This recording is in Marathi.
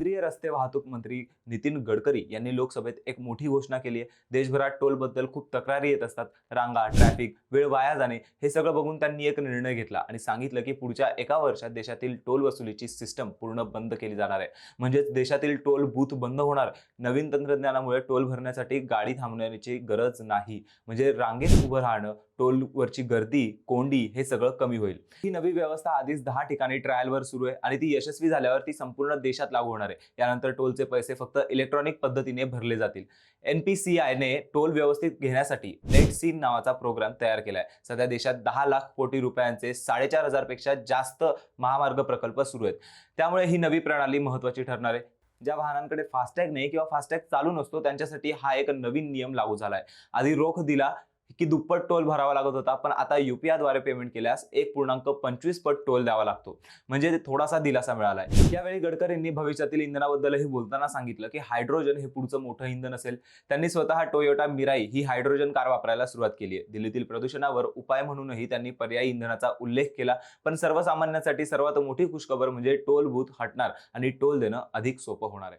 केंद्रीय रस्ते वाहतूक मंत्री नितीन गडकरी यांनी लोकसभेत एक मोठी घोषणा केली आहे. देशभरात टोलबद्दल खूप तक्रारी येत असतात. रांगा ट्रॅफिक वेळ वाया जाणे हे सगळं बघून त्यांनी एक निर्णय घेतला आणि सांगितलं की पुढच्या एका वर्षात देशातील टोल वसुलीची सिस्टम पूर्ण बंद केली जाणार आहे. म्हणजेच देशातील टोल बूथ बंद होणार. नवीन तंत्रज्ञानामुळे टोल भरण्यासाठी गाडी थांबण्याची गरज नाही. म्हणजे रांगेत उभं राहणं टोलवरची गर्दी कोंडी हे सगळं कमी होईल. ही नवी व्यवस्था आधीच दहा ठिकाणी ट्रायलवर सुरू आहे आणि ती यशस्वी झाल्यावर ती संपूर्ण देशात लागू होणार आहे. यानंतर टोलचे पैसे फक्त इलेक्ट्रॉनिक पद्धतीने भरले जातील. एनपीसीआयने टोल व्यवस्थित घेण्यासाठी लेट सीन नावाचा प्रोग्राम तयार केला आहे सध्या देशात दहा लाख कोटी रुपयांचे साडेचार हजारपेक्षा जास्त महामार्ग प्रकल्प सुरू आहेत. त्यामुळे ही नवी प्रणाली महत्वाची ठरणार आहे. ज्या वाहनांकडे फास्टॅग नाही किंवा फास्टॅग चालू नसतो त्यांच्यासाठी हा एक नवीन नियम लागू झालाय. आधी रोख दिला की दुप्पट टोल भरावा लागत होता पण आता युपीआयद्वारे द्वारे पेमेंट केल्यास एक पूर्णांक पंचवीस पट टोल द्यावा लागतो. म्हणजे थोडासा दिलासा मिळाला आहे यावेळी गडकरींनी भविष्यातील इंधनाबद्दलही बोलताना सांगितलं की हायड्रोजन हे पुढचं मोठं इंधन असेल. त्यांनी स्वतः टोयोटा मिराई ही हायड्रोजन कार वापरायला सुरुवात केली आहे. दिल्लीतील प्रदूषणावर उपाय म्हणूनही त्यांनी पर्यायी इंधनाचा उल्लेख केला. पण सर्वसामान्यांसाठी सर्वात मोठी खुशखबर म्हणजे टोल बूथ हटणार आणि टोल देणं अधिक सोपं होणार आहे.